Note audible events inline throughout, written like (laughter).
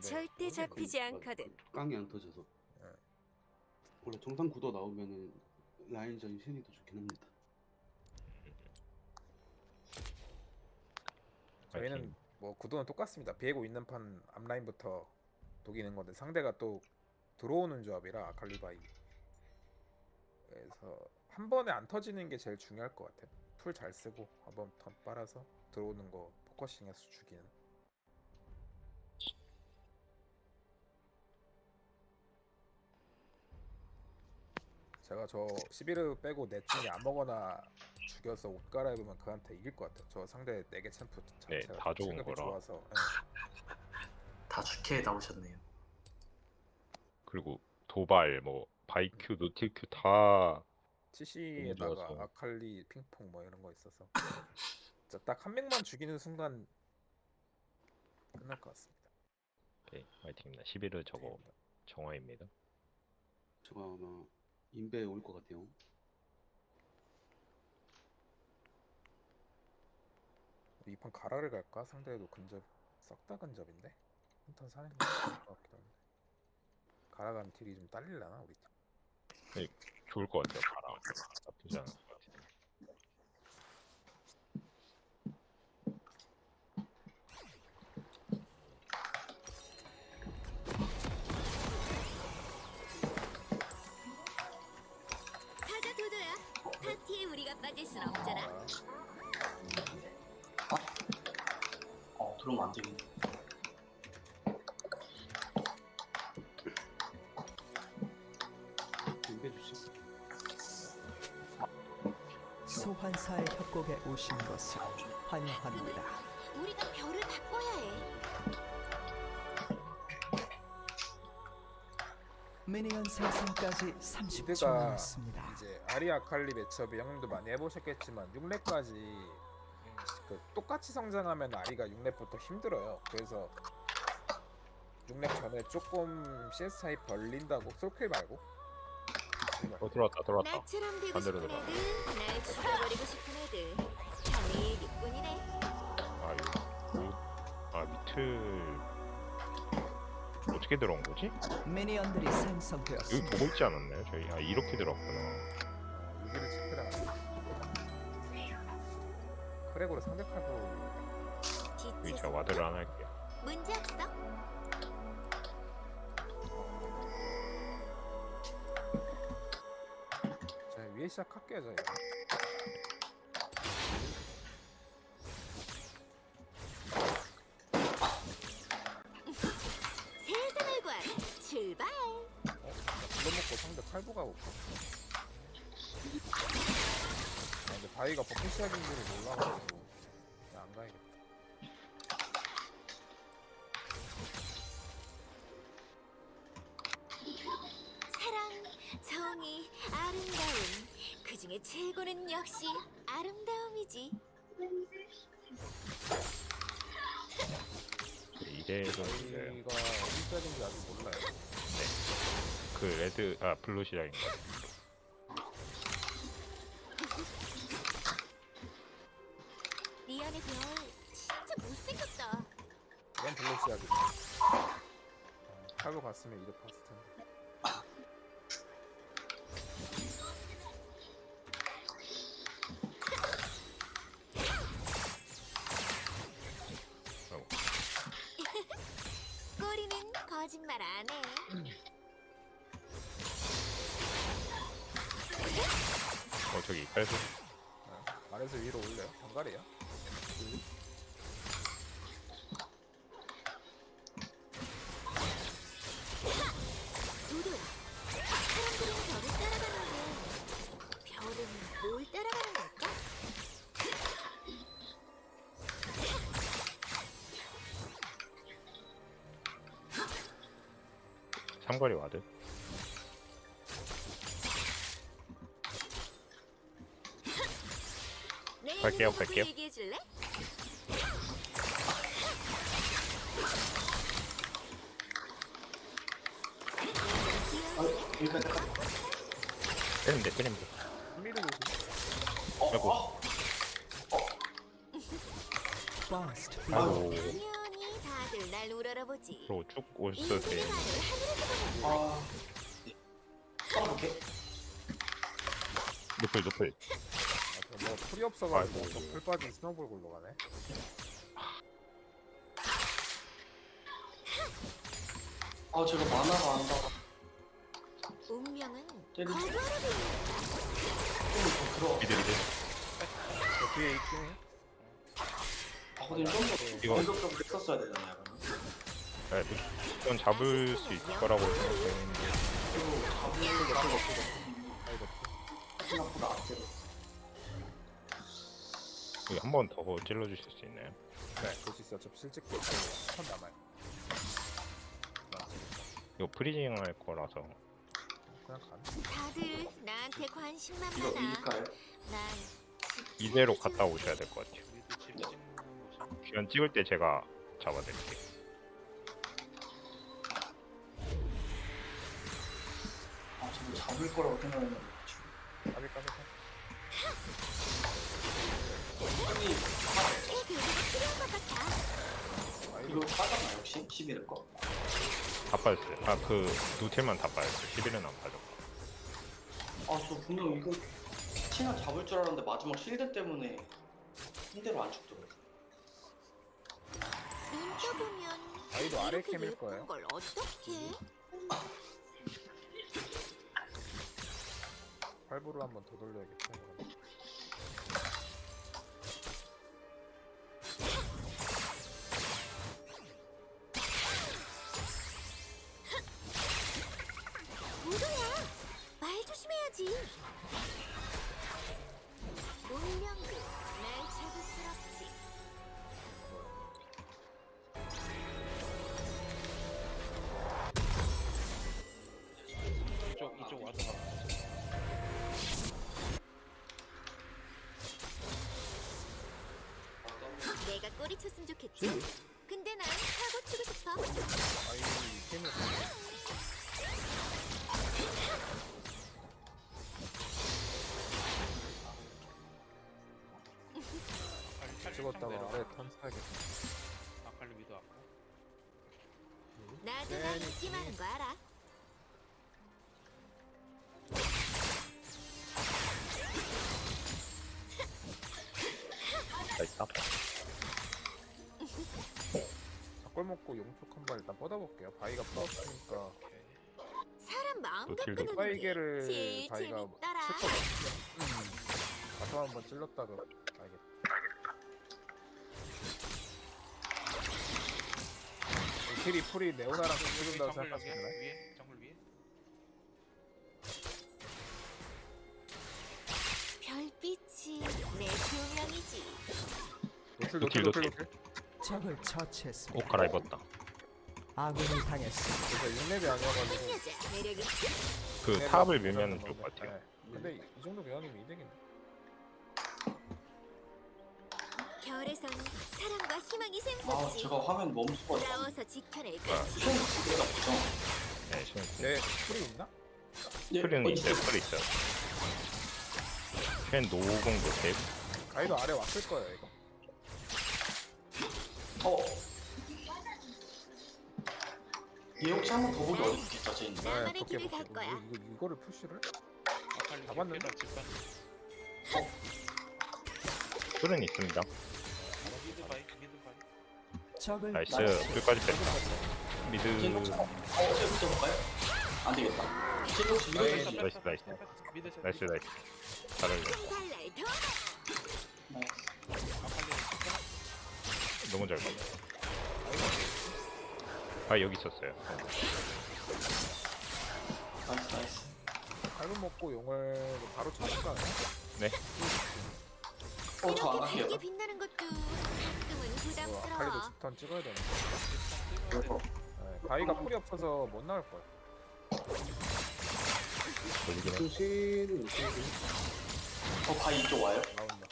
절대 잡히지 않거든. 깡이 안 터져서 네. 원래 정상 구도 나오면은 라인전 신이 더 좋긴 합니다. 저희는. 뭐 구도는 똑같습니다. 비에고 있는 판 앞라인부터 녹이는 건데 상대가 또 들어오는 조합이라 아칼리바이. 그래서 한 번에 안 터지는 게 제일 중요할 것 같아요. 툴잘 쓰고 한번 턴 빨아서 들어오는 거 포커싱해서 죽이는. 제가 저 11을 빼고 넷 중에 아무거나 죽여서 옷 갈아입으면 그한테 이길 것 같아요. 저 상대 4개 챔프 네, 자체가 다 좋은 체급이 거라. 좋아서 네. (laughs) 다 좋게 나오셨네요. 그리고 도발 뭐 바이큐 노틸큐 다 TC에다가 좋아서. 아칼리 핑퐁 뭐 이런 거 있어서 딱한 명만 죽이는 순간 끝날 것 같습니다. 오케이 파이팅입니다 11을 저거. 정화입니다 저가 아마 인베 올 것 같아요. 우리 이판 가라를 갈까? 상대도 근접 썩다 근접인데 한턴 사는 게 나을 것 같기도 한데 가라 가면 딜이 좀 딸릴라나 우리 팀? 좋을 것 같아요 가라 나쁘지 같아 우리가 빠질 순 없잖아. 아, 어, 들어오면 안 되겠네. 주시. 소환사의 협곡에 오신 것을 환영합니다. 우리가 별을 바꿔야 해. 미니언 생성까지 30초 미드가 남았습니다. 이제 아리 아 칼리 매첩이 형님도 많이 해보셨겠지만 6렙까지 그 똑같이 성장하면 아리가 6렙부터 힘들어요. 그래서 6렙 전에 조금 CS 차이 벌린다고 솔킬 말고 어 들어왔다 들어왔다 나처럼 되고 반대로 싶은. 애들, 날 죽여버리고 싶은 애들. 참 얘기뿐이네. 아 이거 뭐- 아 밑을 어떻게 들어온 거지? 미니언들이 여기 생성되었습니다. 보고 있지 않았나요 저희? 아 이렇게 들어왔구나 여기를 체크당하네. 크랙으로 상대 칼부 여기 제가 와드를 하나 할게요 문제 없어. 자 위에 시작할게요 저희 칼부가 올까? 아 근데 바위가 버프 시작인 줄을 몰라가지고 그냥 안 가야겠다. 사랑, 정의, 아름다움. 그 중에 최고는 역시 아름다움이지. 이대 정도예요 저희가 어디 시작인지 아직 몰라요. 그 레드 아 블루 시작인 것 같아요 리안의 별 진짜 못생겼다. 이건 블루 시작이죠. 어, 칼부 갔으면 이득 봤을 텐데. 꼬리는 거짓말 안 해. 어 저기 깔고 어, 아래서 위로 올려요. 도도야. 갈게요, 갈게요. 얘기해 줄래? 아, 때리면 돼 때리면 돼 조심. 아이고 아이고 당연히 다들 날날 우러러보지. 앞으로 쭉이 오셔도 소리 돼요. 말을 하늘에서 보는 거야. 아. 네. 써볼게. 노플 노플. 아, 저뭐 풀이 없어가지고 아이고. 저풀 빠진 스노볼 굴러 가네. 아, 제가 만화가 안 나가. 운명은 때리지. 거부하라 보인다. 좀더 들어. 미드 미드. 저 뒤에 있긴 해. 아, 근데 좀더 이거- 공격적으로 했었어야 되잖아요. 그러면. 네, 이건 잡을 수 있을 거라고 생각했는데 그리고 잡는 거 아이고. 생각보다 안 때려. 한번 더 찔러 주실 수 있나요? 네, 볼 수 있어. 저 실직 천 남아요. 이거 프리징 할 거라서 그냥. 다들 나한테 관심만 이거 많아. 난 이대로 갔다 오셔야 될 것 같아요. 귀환 찍을 때 제가 잡아드릴게요. 아, 저거 잡을 거라고 생각했는데. 교수가 필 것 같아. 이거 빠졌나 역시? 11일 거? 다 빠졌어요. 아그 노틸만 다 빠졌어요. 11은 안 빠졌고. 아, 저 분명 이거 치나 잡을 줄 알았는데 마지막 실드 때문에 힘대로 안 죽더라고. 눈 떠보면 아이도 아래 이렇게 캠일 예쁜 거예요. 걸 어떻게? 활부를 한번 더 돌려야겠다. 내가 꼬리 쳤으면 좋겠지. 근데 난 사고 치고 싶어. 아이 캠이 찍었다가 아래 턴 사야겠다. 아칼리 미도 왔고. 나도 네, 난 네. 인기 많은 거 알아. 먹고 용촉 한번 일단 뻗어볼게요. 바위가 풀었으니까 사람 마음 갖고 게 제일 바위가 재밌더라. 칠거든요. 음. 가서 한번 찔렀다가 알겠다. 킬이 풀이 네오나랑 정글 여기 생각하시나요? 위에 정글 위에. 별빛이 내 조명이지. 노틸 노틸 노틸. 노틸. 적을 처치했습니다. 옷 갈아입었다. 아군이 당했습니다. 그래서 6렙이 아니어가지고 매력. 그 네, 탑을 네, 밀면 네, 좋을 것 같아요. 네. 근데 이- 이 정도 명함이면 이득인데. 겨울에선 사랑과 희망이 아, 샘솟지. 제가 화면 멈춰가지고. 싸워서 지켜낼 아. 거지. 시험 그대가 보죠. 네, 시간 네, 풀이 있나? 예, 프리는 어, 있어요. 프리 있어요. 펜 노공 노틸. 가이도 아래 왔을 거예요 이거. 어. 얘 혹시 한 번 더 보기 어렵겠죠, 제 있는. 나만의 네, 길을 갈. 거야. 이거, 이거, 이거를 푸시를? 아칼리 잡았는데? 개피라 집간. 풀은 있습니다. 미드 바이 미드 바이. 적을 나이스. 나이스. 풀까지 뺐다. 미드. 어, 어제 붙여볼까요? 안 되겠다. 쟤 혹시 이거 네, 좀 나이스, 나이스. 미드 셋. 나이스 나이스. 잘했네. 한달날 더. 아칼리 집간. 너무 잘 봤네. 아 여기 있었어요. 나이스, 나이스. 칼분 먹고 용을 바로 잡을까? 네. 어, 저 안 이렇게 갈게요. 밝게 빛나는 것도 가끔은 아칼리도 부담스러워. 집턴 찍어야 되네. 그래서 네, 바위가 풀이 없어서 못 나올 거예요. 보이긴 해. 돼. 어, 바위 이쪽 와요? 나온다.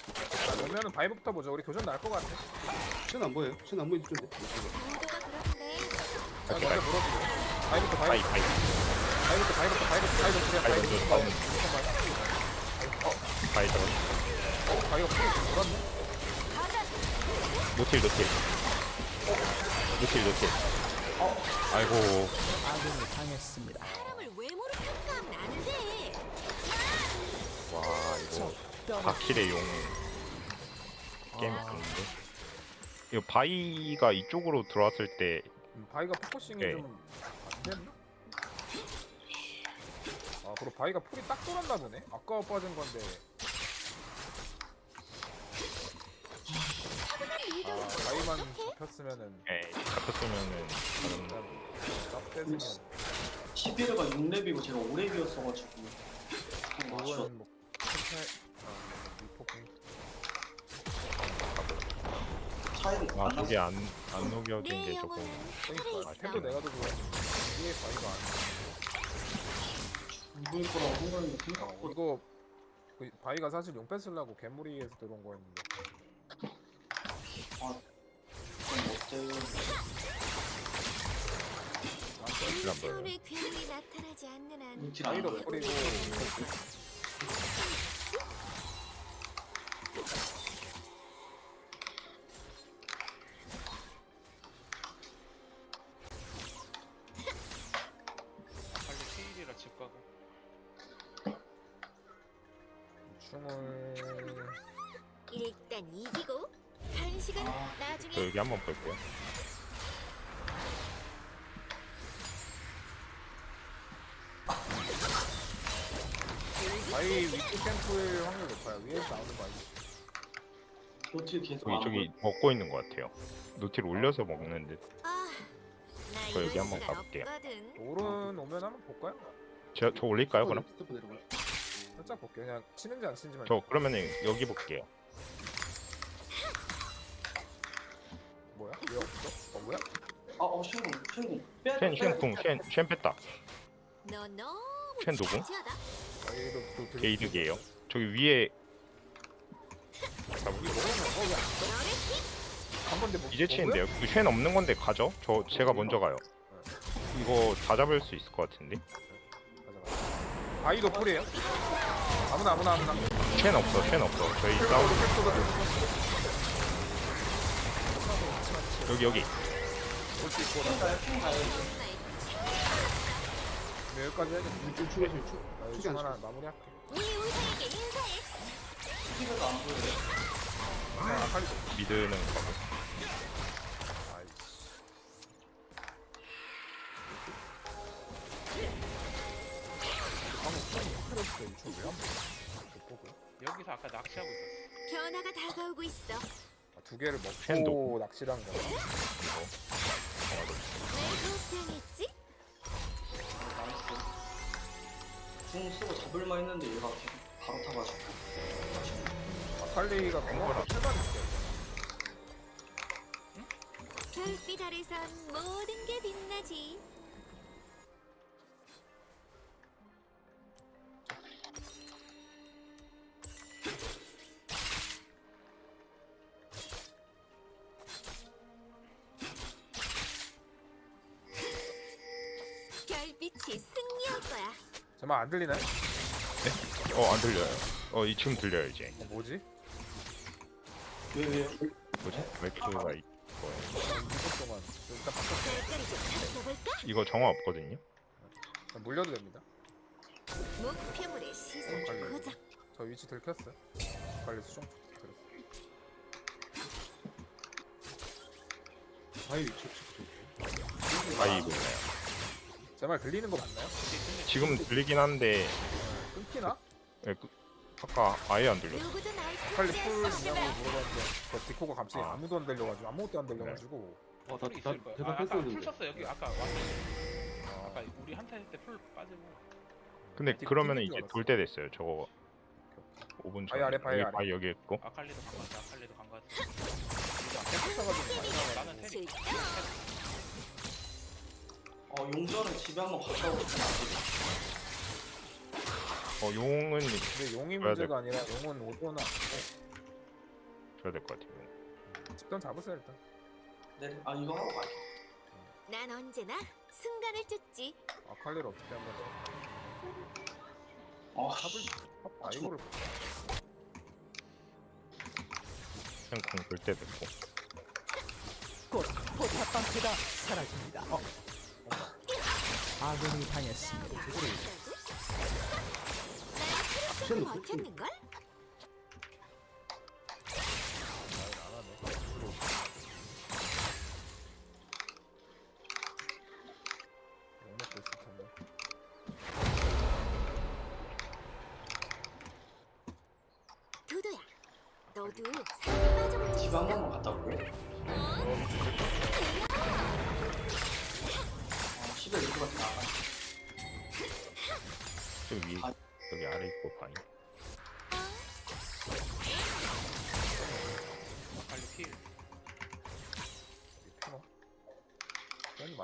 자, 그러면은 바위부터 보죠. 우리 교전 날것 같아. 보여요? 쉔안 보이지 좀 돼. 강도가 그렇네. 자, 먼저 물어보죠. 바위부터 바이 바위. 바이. 바위부터 바위부터 그냥 바위 바위부터 먼저 바위부터. 바이 들어. 어, 바위가 풀이 돌았네. 노틸 노틸. 노틸 노틸 아이고 아군이 당했습니다. 사람을 외모로 평가하면 안 돼. 와 이거. 바킬의 용 게임 아. 좋은데 이거 바이가 이쪽으로 들어왔을 때 음, 바이가 포커싱이 네. 좀안 됐나? 아 그리고 바이가 풀이 딱 돌았나 보네. 아까워 빠진 건데. 아 바이만 잡혔으면은 예, 잡혔으면은 다른 떼으면 11회가 6렙이고 제가 5렙이었어가지고 좀 아쉬웠 그건 뭐 펜탈 아안 저게. 안안 녹여진 내게 조금 영혼은 그러니까 아. 템도 내가 더 좋아. 이게 바이가 안. 이길 거라고 생각했는데 어, 생각보다 이거 그 바이가 사실 용 뺏으려고 괴물이에서 들어온 거였는데? 안 보여요. 처음에 괴물이 나타나지 않는 한안 보여요. 뿌리고 여기 한번 볼게요 바이 위치 캠프일 확률 높아요. 위에서 나오는 바이. 노틸 계속 저기 안 저기 먹고 있는 것 같아요 노틸 올려서 먹는데 아, 나 저 여기 한번 가볼게요. 없거든. 오른 오면 한번 볼까요? 저, 저 올릴까요 그럼? 스태프 내려가. 살짝 볼게요. 그냥 치는지 안 치는지만. 저 그러면은 여기 볼게요 왜 없어? 어 뭐야? 아, 어, 신공, 신공. 빼, 쉔, 빼, 쉔, 빼. 쉔, 쉔 뺐다 너 너무 쉔 누구? 진지하다. 들- 게이득이에요 저기 위에 여기 먹으면 한 뭐? 이제 어? 치는데요 그쉔 없는 건데 가죠? 저 제가 먼저 가요 이거 다 잡을 수 있을 것 같은데. 바이도 풀이에요? 아무나 아무나 아무나. 쉔 없어 쉔 없어 저희 싸우 여기 여기. 네, 여기까지 해야겠네. 좀 추가 좀 추. 나 추가 이거 안 하나 마무리할게. 네 우상에게 인사해. 11회가 안 보여요. 아, 아칼리. 미드는 가고 아이씨. 방금 처음 아칼리였어. 이총 왜안 보여? 못 보고. 여기서 아까 낚시하고 있었어. 변화가 다가오고 있어. 아, 두 개를 먹고 팬도. 낚시를 한 거야. 궁 쓰고 잡을만 했는데 얘가 바로 타가지고. 아칼리가 공화가 출발했어요. 별빛 아래선 모든 게 빛나지. 잠깐 안 들리나요? 어 안 들려요 어 이 지금 들려요 이제 어, 뭐지? 왜, 왜? 뭐지? 맥주가 이 뭐예요? 2분 동안 일단 바꿔 별거리 좀 살펴볼까? 이거 정화 없거든요 물려도 됩니다. 목표물의 시선. 고정. 저 위치 들켰어요. 아칼리 수정 들었어. 바위 위치 체크 바이 몰라요 제 말 들리는 거 맞나요? 지금 들리긴 한데 끊기나? 예, 그, 아까 아예 안 들렸어 누구도 날 아칼리 풀 통제할 수 있냐고 없어. 물어봤는데 저 디코가 갑자기 아. 아무도 안 들려가지고 아무것도 안 들려가지고 좀. 어, 나, 풀 나, 있을 거야. 아, 아까 풀 했었는데. 썼어 여기 아까 왔어. 아, 아까 우리 한타 할때 풀 빠지고. 근데 디코 그러면은 튕긴 줄 이제 알았어. 돌 때 됐어요 저거 5분 바이 전에 아래, 여기 아래. 바이 여기 있고 아칼리도 간 거지. 아칼리도 간 많이 나와가지고 나는 테리. 어, 용전은 집에 한번 갔다 오고 싶으면 안 되죠. 어 용은 근데 용이 줘야 문제가 아니라 용은 오거나 줘야 될 것 같아요 집단 잡으세요 일단 네, 아, 이거 하고 가요. 난 언제나 순간을 쫓지. 아칼리를 어떻게 한번 어, 씨. 탑 아이고를 그냥 공돌때 됐고 곧 포탑 방패가 사라집니다. 아군이 당했습니다. 난 그렇게 버텼는걸?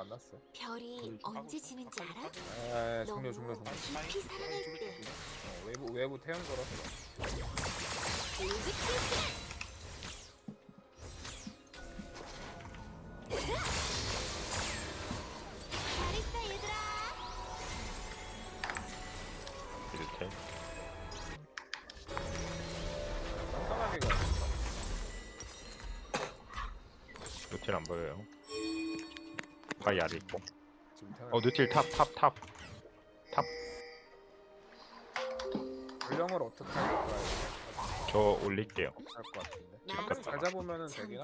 만났어. 별이 언제 지는지 알아? 아, 종료 종료 종료. 깊이 사랑할 때 어, 외부 외부 태양 걸었어. 울긋불긋 바위 아래 있고. 어 노틸 탑탑 탑. 전령을 어떻게 할까? 저 올릴게요. 할것 같은데. 잡으면은 되긴 하.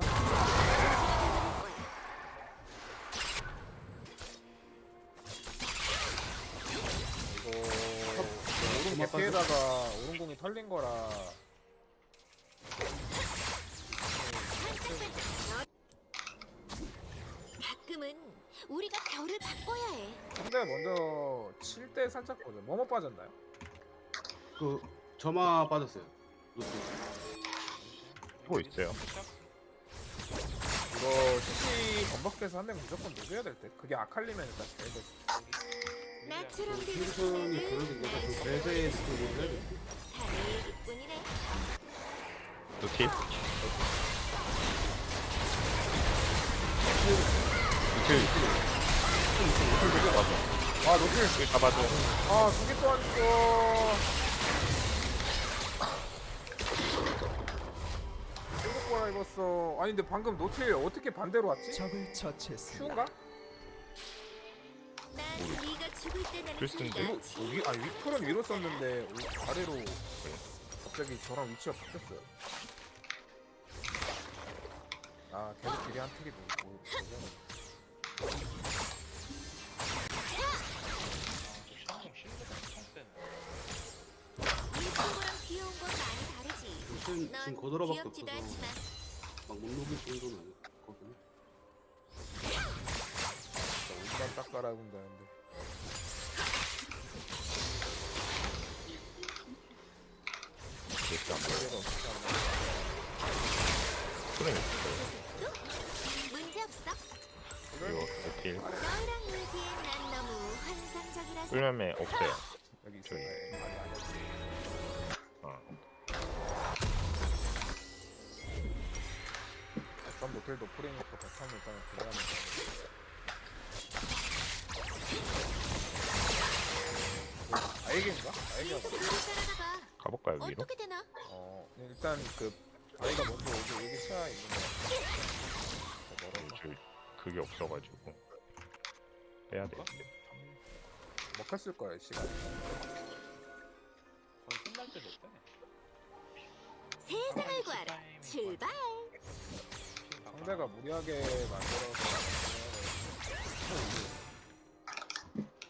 이거 오른 개피에다가 오른공이 털린 거라 가끔은 우리가 별을 바꿔야 해 근데 먼저 칠 때 살짝 보죠. 뭐뭐 빠졌나요? 그 점화 빠졌어요. 노트. 뭐 있어요? 이거 CC 범벅해서 한명 무조건 녹여야 될 때. 그게 아칼리면 일단 제일 베스트. 나처럼 되는 힐슨이 그런 게 약간 그 배세의 스킬을 해야 돼. 다들 얘기뿐이네 노틸. 노틸. 노틸 되게 맞아. 아 노틸. 노틸 잡아줘. 아 두개 또안 죽어. 거라 입었어. 아니 근데 방금 노틸 어떻게 반대로 왔지? 적을 처치했습니다. 쉬운가? 난 네가 죽을 때 나는 글쓴데? 기가 어, 위, 아니 위풀은 위로 썼는데 오- 아래로 갑자기 저랑 위치가 바뀌었어요. 아 계속 길이 한 틱이 되고 샹송 실드가 엄청 세네. 일본거랑 귀여운 건 많이 다르지 넌 지금 거들어밖에 귀엽지도 없어서 하지만 막못 녹일 정도는 아니거든요. 옷만 딱안 보여. 소리가 없지 않나? 있어요. 문제 없어 그리고 노틸. 너랑 얘기엔 난 너무 환상적이라서 꿀매매 없어요. 여기 있어. 어. 약간 모텔도 프레니까 백함 일단은 들어가면 돼. 아이겐가? 아이겐가? 계속 우리 따라가봐 가볼까요 위로? 어떻게 되나? 어 일단 그 아이가 먼저 오고 여기 시야 있는 거 그게 없어가지고 빼야 돼. 먹혔을 거야 시간. 거의 끝날 때도 없대. 세상을 구하러 출발 상대가 무리하게 만들어서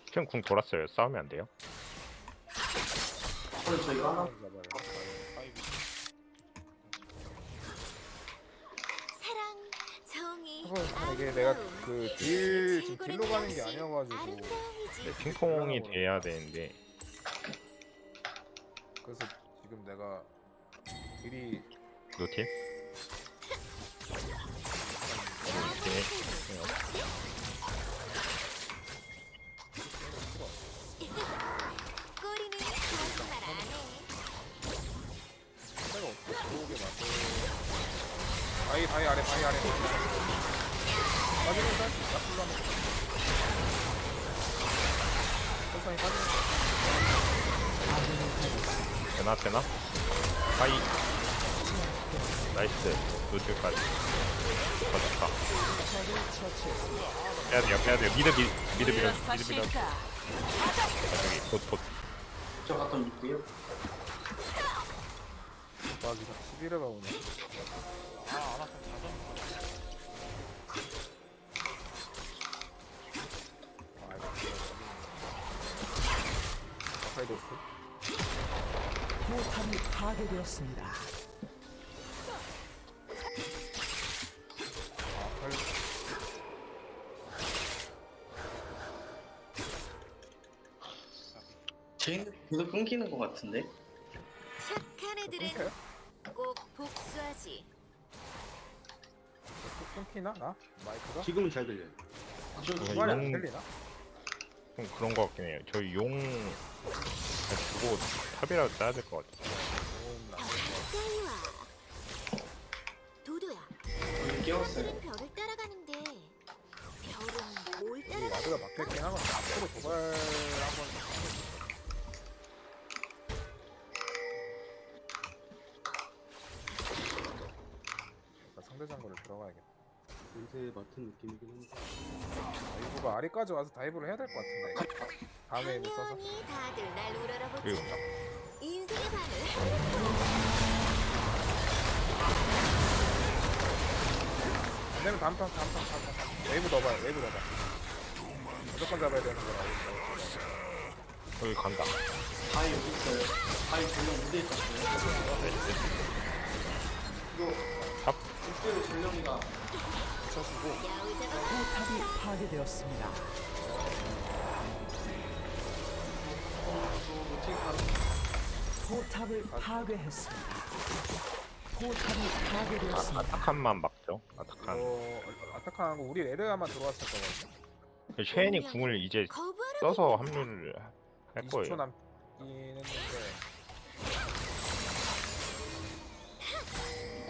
지금 궁 돌았어요. 싸우면 안 돼요? 그래서 저희가 하나 잡아야 이게 내가 그딜 지금 딜로 가는 게 아니어가지고 아름다움이지. 핑퐁이 돼야 되는데. 그래서 지금 내가 딜이 노틸? 이렇게 꼬리는 거짓말 안해. 내가 어떻게 들어오게 만들 바위 바위 아래 바위 아래 빠지는 살수 있다 풀라면 천천히 빠지는 거 되나 되나? 하이 나이스 노틸까지 좋다. 처치했습니다. 빼야 돼요, 빼야 돼요. 미드, 미, 미드, 미드, 미드, 미드. 아, 저기, 봇, 봇. 저 놓을게요. 와 지금 11회가 오네 놓고 포탑이 파괴되었습니다. 아 계속 끊기는 것 같은데? 착한 애들은? 꼭 복수하지. 끊- 끊기나 나? 마이크가? 지금은 잘 들려요. 저 어, 중간에 안 용- 들리나? 좀 그런 거 같긴 해요. 저희 용 주고 탑이라도 따야 될 것 같아요. 도도야. 깨웠어요. 별을 따라가는데 별은 뭘이 따라가? 와드가 막혔긴 하거든 앞으로 도발 한번 상대 장거를 들어가야겠다 냄새 맡은 느낌이긴 한데. 다이브가 아래까지 와서 다이브를 해야 될 것 같은데 다음에 써서 당연히 다들 날 우러러보지. 인생의 반을 안 되면 다음 판 다음 판 다음 판 다음 판. 웨이브 넣어봐요 웨이브 넣어봐 무조건 잡아야 되는 거라 여기 간다. 바위 여기 있어요. 바위 전령 무대에 있었어요. 이거 탑? 이때로 전령이가 붙여주고 포탑이 파괴되었습니다. 포탑을 파괴했습니다. 포탑이 파괴되었습니다. 아타칸만 막죠. 아타칸. 이거 아타칸하고 우리 레르야만 들어왔을 거거든요 쉐인이 궁을 이제 거부하라. 써서 합류를 할 20초 거예요. 남긴 했는데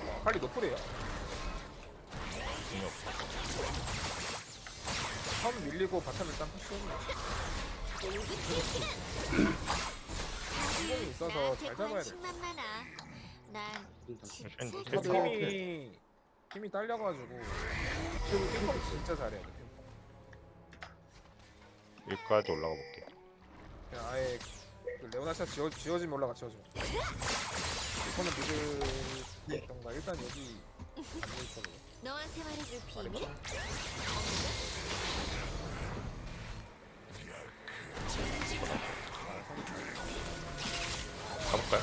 어, 칼리 노플이에요 궁이 처음 밀리고 바텀 일단 성공이 있어서 잘 잡아야 돼 힘이 힘이 딸려가지고 지금 핑퐁 진짜 잘해야 돼. 여기까지 올라가 볼게요. 그냥 아예 그 레오나샤 지워, 지워지면 올라가 지워져 이거는 미드 있던가 일단 여기 앉아있어 그래 너한테 말해줄 비밀? 가볼까요?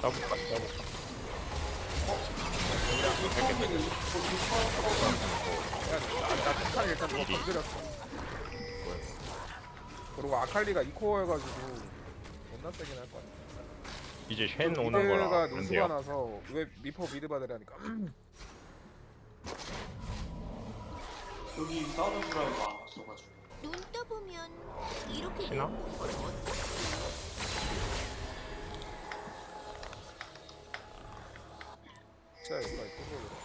가볼까? 가볼까? 야, 나, 나 아칼리 일단 누가 건드렸어. 그리고 아칼리가 이코어여가지고 존나 세긴 할것 같아. 이제 쉔 오는 미드가 거라 누수가 그런데요. 나서 왜 미포 미드 받으라니까. 여기 싸우는 줄 알고 안 왔어가지고. 눈 떠보면 이렇게 신화? 예쁜 걸 어떻게 진짜 끄고 그래.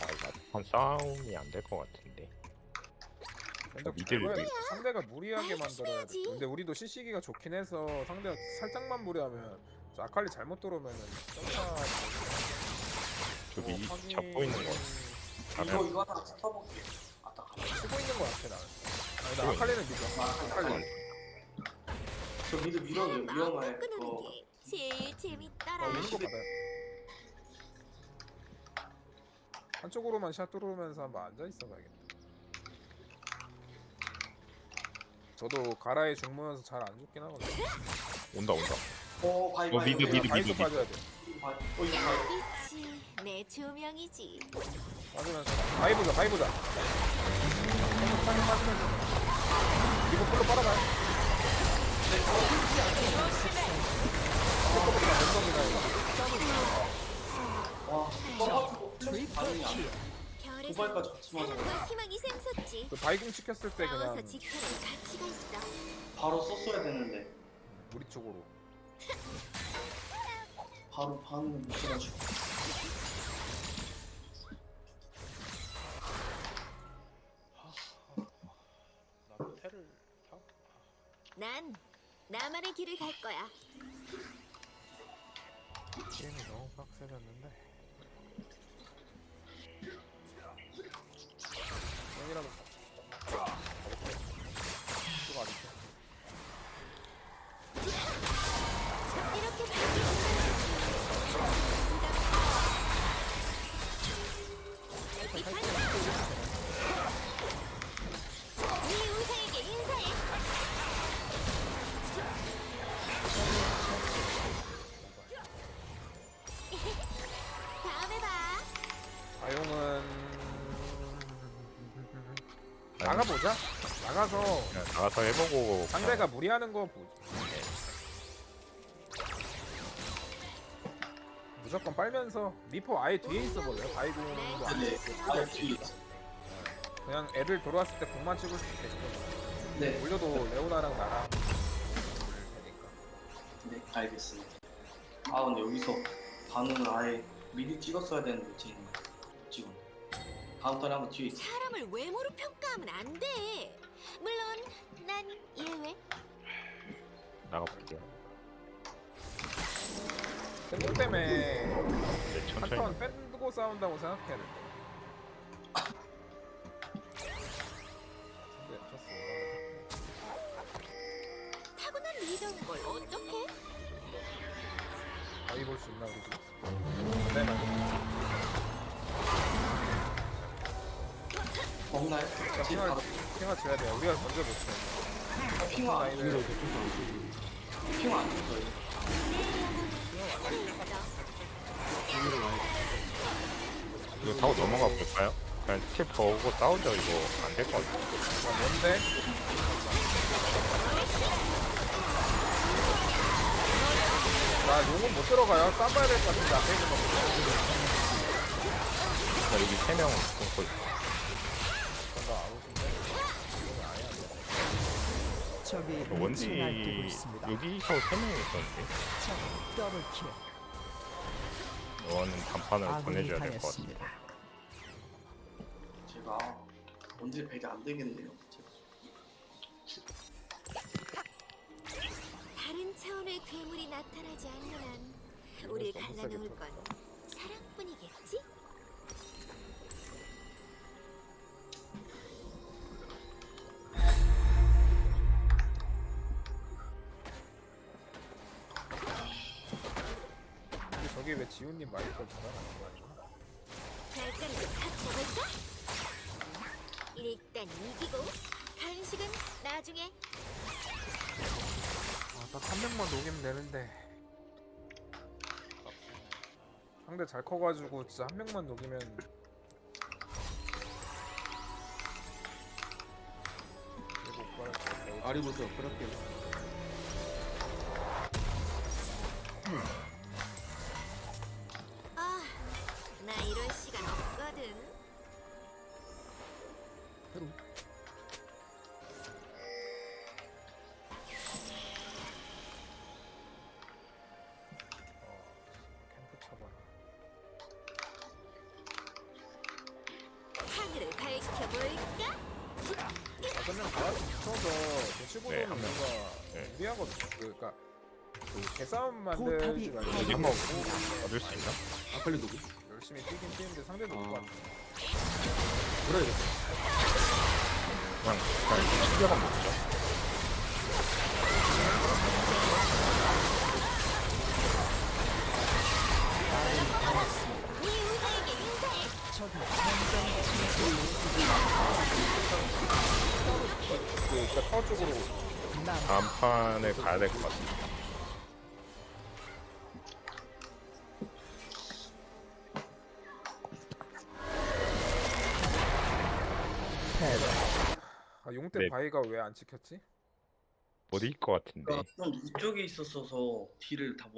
아, 이거 한 싸움이 안 될 것 같은데. 근데 미드를 그거야. 위- 상대가 무리하게 만들어야 돼. 근데 우리도 CC기가 좋긴 해서 상대가 살짝만 무리하면 저 아칼리 잘못 들어오면은 점차 저기 뭐 확인- 잡고 있는 거. 이거 가면 이거 하나 써볼게요. 아따 치고 있는 거 같아 나는. 아니 나 아칼리는 믿어. 아칼리. 저 미드 밀어도 마음 위험할 끄는 거. 게 제일 재밌더라. 어, 이거 받아요. 한쪽으로만 샷 들어오면서 한번 앉아 있어 봐야겠다. 저도 가라에 죽으면서 잘 안 죽긴 하거든. 온다 온다. 어 바위 어, 바위. 미드, 미드. 바이스 빠져야 돼. 바위. 어 이거 바위. 빛이 내 조명이지. 빠지면서 바이 보자, 바이 보자. 빠져, 빠지면서. 이거 풀로 빨아봐요. 와 떠가지고 트리플 반응이 안 킬. 돼. 같이 맞아. 사랑과 희망이 샘솟지. 그 바이킹 찍혔을 때 싸워서 그냥 지켜낼 가치가 있어. 바로 썼어야 되는데 우리 쪽으로. (laughs) 바로 반응을 못 해가지고. 나도 테를 타? 난 나만의 길을 갈 거야. 게임이 너무 빡세졌는데 나가서 해보고 상대가 무리하는 거 보지 무조건 빨면서 리포 아예 뒤에 있어 버려요 바이공도 안 네. 되고 아 뒤에 있어. 그냥 애들 돌아왔을 때 공만 찍을 수 있게 시켜줘 네. 올려도 레오나랑 나랑 테니까 네 알겠습니다. 아 근데 여기서 반응을 아예 미리 찍었어야 되는데 지금 지금 다음 턴에 한번 뒤에 있어. 사람을 외모로 평가하면 안 돼. 물론 난 예외. 나가볼게요. 땡공 때문에 이제 천천히 한턴 빼고 싸운다고 생각해야 돼. 근데 쳤어. 타고난 리더인 걸 어떡해? 바위 볼수 있나 우리 집? 네 말고. 없나요? 핑화 바로 핑화 줘야 돼. 우리가 먼저 못 쳐. 핑화 안 라인을 핑화 안 줬어요. 이거 타고 넘어가 볼까요? 그냥 스킬 보고 싸우죠 이거 안 될 것 같아. 아, 뭔데? 나 용은 못 들어가요. 싸봐야 될 것 같은데 앞에 있는 거. 나 여기 세명 끊고 있어. 적이 날뛰고 있습니다. 여기서 세 명이 있었는데 적 더블킬. 너는 단판을 아군이 보내줘야 될 것 같아. 당했습니다. 제가 언제 배가 안 되겠네요. 제가. 다른 차원의 괴물이 나타나지 않는 한 우리 갈라놓을 건. 사랑뿐이겠지? 저기 왜 지훈님 마이크를 달아놨는 거야? 별자리 좀 갖춰볼까? 일단 이기고 간식은 나중에 아, 딱한 명만 녹이면 되는데. 상대 잘 커가지고 진짜 한 명만 녹이면 잘 배우지. 아리부터 그럴게 다섯 명다 같이 붙어서 대치고는 네, 한 명. 뭔가 네. 유리하거든. 그, 그러니까 그 개싸움 포탑이 만들지 말고 어디 한번 얻을 수 있나? 아칼리 누구? 열심히 뛰긴 뛰는데 상대도 어. 못 같아. 그래야겠다. 그냥 그냥 먹죠. 네. 적이 점점 그 그러니까 타워 쪽으로 남 다음 판에 가야 될 것. 패배. 아, 용대 네. 바위가 왜 안 찍혔지? 어디일 것 같은데. 그러니까 좀 이쪽에 있었어서 딜을 다 못.